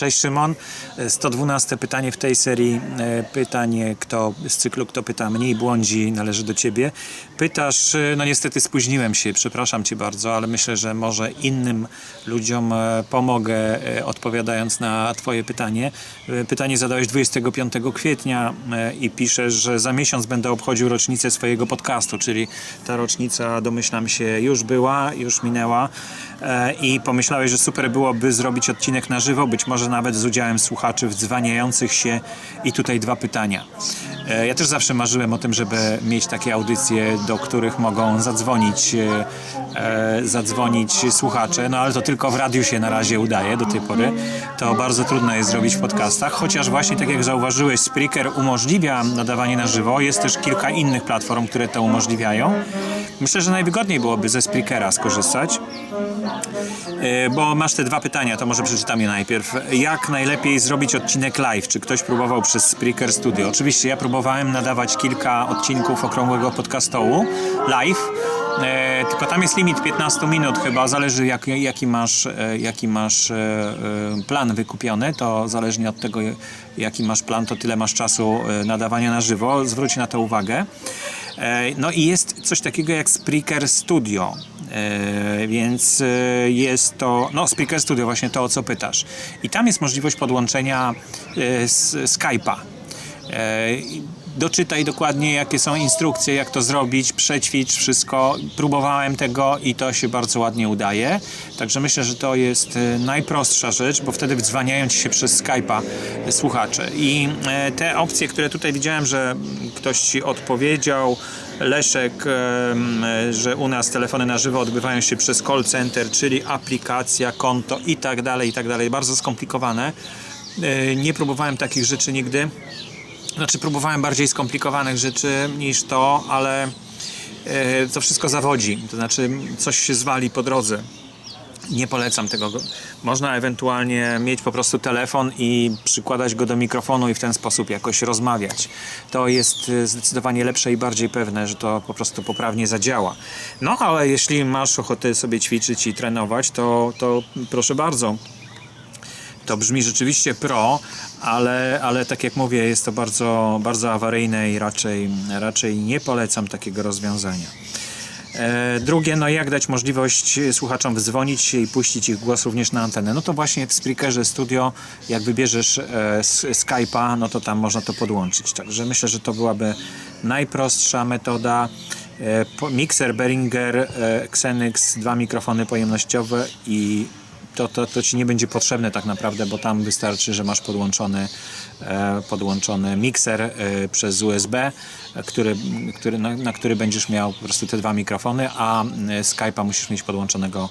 Cześć Szymon. 112 pytanie w tej serii. E, Pytanie kto, z cyklu Kto pyta mniej błądzi należy do Ciebie. Pytasz, e, no niestety spóźniłem się, przepraszam Cię bardzo, ale myślę, że może innym ludziom e, pomogę e, odpowiadając na Twoje pytanie. E, Pytanie zadałeś 25 kwietnia e, i piszesz, że za miesiąc będę obchodził rocznicę swojego podcastu, czyli ta rocznica domyślam się już była, już minęła e, i pomyślałeś, że super byłoby zrobić odcinek na żywo, być może nawet z udziałem słuchaczy wdzwaniających się i tutaj dwa pytania. E, Ja też zawsze marzyłem o tym, żeby mieć takie audycje, do których mogą zadzwonić, e, e, zadzwonić słuchacze, no ale to tylko w radiu się na razie udaje do tej pory. To bardzo trudno jest zrobić w podcastach, chociaż właśnie tak jak zauważyłeś, Spreaker umożliwia nadawanie na żywo. Jest też kilka innych platform, które to umożliwiają. Myślę, że najwygodniej byłoby ze Spreakera skorzystać. E, Bo masz te dwa pytania, to może przeczytam je najpierw. Jak najlepiej zrobić odcinek live? Czy ktoś próbował przez Spreaker Studio? Oczywiście ja próbowałem nadawać kilka odcinków okrągłego podcastołu live. E, tylko tam jest limit 15 minut chyba, zależy jak, jaki, masz, e, jaki masz e, plan wykupiony, to zależnie od tego jaki masz plan, to tyle masz czasu nadawania na żywo, zwróć na to uwagę. E, No i jest coś takiego jak Spreaker Studio, więc e, jest to, no Spreaker Studio, właśnie to o co pytasz. I tam jest możliwość podłączenia e, z Skype'a. Doczytaj dokładnie, jakie są instrukcje, jak to zrobić, przećwicz wszystko. Próbowałem tego i to się bardzo ładnie udaje. Także myślę, że to jest e, najprostsza rzecz, bo wtedy wdzwaniają ci się przez Skype'a e, słuchacze. I e, te opcje, które tutaj widziałem, że ktoś ci odpowiedział, Leszek, że u nas telefony na żywo odbywają się przez call center, czyli aplikacja, konto i tak dalej, i tak dalej. Bardzo skomplikowane. Nie próbowałem takich rzeczy nigdy. Znaczy, próbowałem bardziej skomplikowanych rzeczy niż to, ale e, to wszystko zawodzi. To znaczy, coś się zwali po drodze. Nie polecam tego. Można ewentualnie mieć po prostu telefon i przykładać go do mikrofonu i w ten sposób jakoś rozmawiać. To jest e, zdecydowanie lepsze i bardziej pewne, że to po prostu poprawnie zadziała. No ale jeśli masz ochotę sobie ćwiczyć i trenować, to, to proszę bardzo. To brzmi rzeczywiście pro, ale, ale tak jak mówię, jest to bardzo, bardzo awaryjne i raczej, raczej nie polecam takiego rozwiązania. E, Drugie, no jak dać możliwość słuchaczom wdzwonić się i puścić ich głos również na antenę? No to właśnie w Spreakerze Studio, jak wybierzesz e, Skype'a, no to tam można to podłączyć. Także myślę, że to byłaby najprostsza metoda. E, Mixer Behringer e, Xenix, dwa mikrofony pojemnościowe i to, to, to ci nie będzie potrzebne tak naprawdę, bo tam wystarczy, że masz podłączony, e, podłączony mikser e, przez USB, który, który, na, na który będziesz miał po prostu te dwa mikrofony, a e, Skype'a musisz mieć podłączonego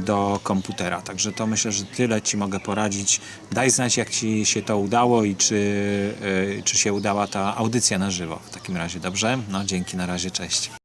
do komputera. Także to myślę, że tyle ci mogę poradzić. Daj znać, jak ci się to udało i czy, czy się udała ta audycja na żywo w takim razie. Dobrze? No dzięki, na razie, cześć.